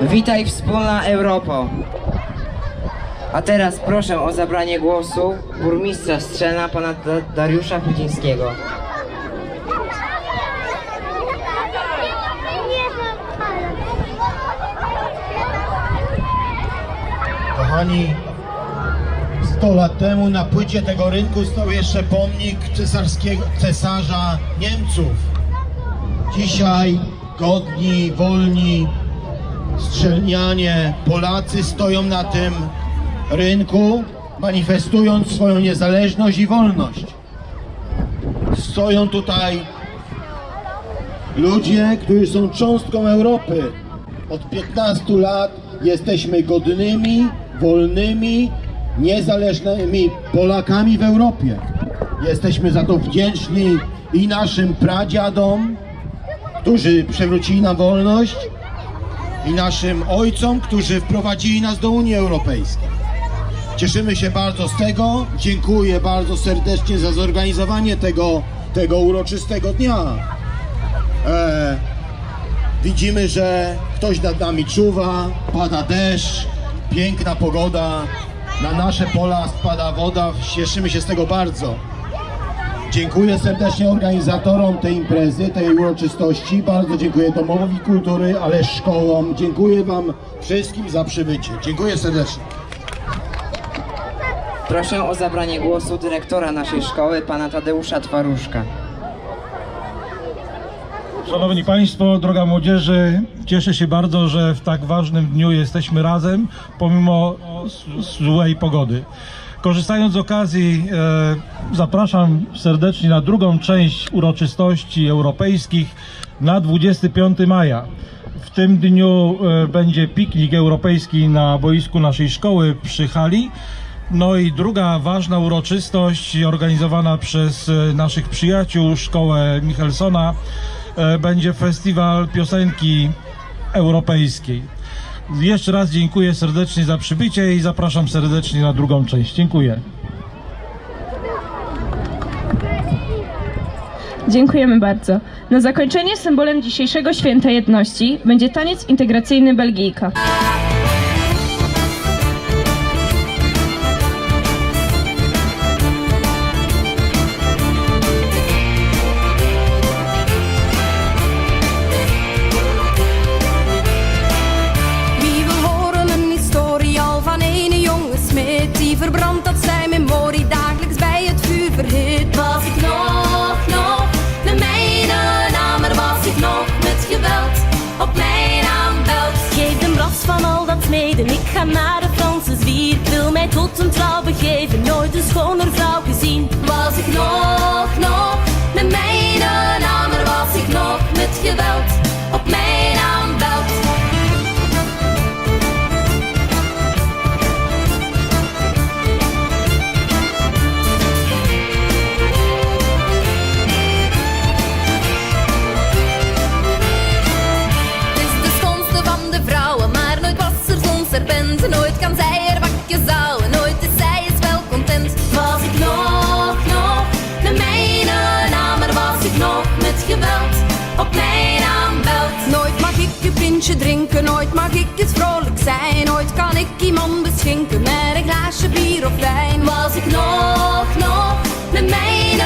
Witaj wspólna Europo. A teraz proszę o zabranie głosu burmistrza Strzena, pana Da- Dariusza Chudzińskiego. Kochani, 100 lat temu na płycie tego rynku stał jeszcze pomnik cesarskiego, cesarza Niemców. Dzisiaj godni, wolni, strzelnianie Polacy stoją na tym rynku, manifestując swoją niezależność i wolność. Stoją tutaj ludzie, którzy są cząstką Europy. Od 15 lat jesteśmy godnymi, wolnymi, niezależnymi Polakami w Europie. Jesteśmy za to wdzięczni i naszym pradziadom, którzy przywrócili nam wolność, i naszym ojcom, którzy wprowadzili nas do Unii Europejskiej. Cieszymy się bardzo z tego. Dziękuję bardzo serdecznie za zorganizowanie tego, tego uroczystego dnia. E, widzimy, że ktoś nad nami czuwa, pada deszcz, piękna pogoda, na nasze pola spada woda, cieszymy się z tego bardzo. Dziękuję serdecznie organizatorom tej imprezy, tej uroczystości. Bardzo dziękuję Domowi Kultury, ale szkołom. Dziękuję Wam wszystkim za przybycie. Dziękuję serdecznie. Proszę o zabranie głosu dyrektora naszej szkoły, pana Tadeusza Twaruszka. Szanowni Państwo, droga młodzieży, cieszę się bardzo, że w tak ważnym dniu jesteśmy razem, pomimo złej pogody. Korzystając z okazji, e, zapraszam serdecznie na drugą część uroczystości europejskich na 25 maja. W tym dniu e, będzie piknik europejski na boisku naszej szkoły przy hali. No i druga ważna uroczystość organizowana przez e, naszych przyjaciół, szkołę Michelsona, e, będzie festiwal piosenki europejskiej. Jeszcze raz dziękuję serdecznie za przybycie i zapraszam serdecznie na drugą część. Dziękuję. Dziękujemy bardzo. Na zakończenie symbolem dzisiejszego Święta Jedności będzie taniec integracyjny Belgijka. Van al dat smeden. Ik ga naar de Franse zwier. Wil mij tot een trouw begeven. Nooit een schoner vrouw gezien. Was ik nog, nog op mijn aanbelt. Nooit mag ik een pintje drinken, nooit mag ik eens vrolijk zijn. Nooit kan ik iemand beschinken met een glaasje bier of wijn. Was ik nog, nog met mijn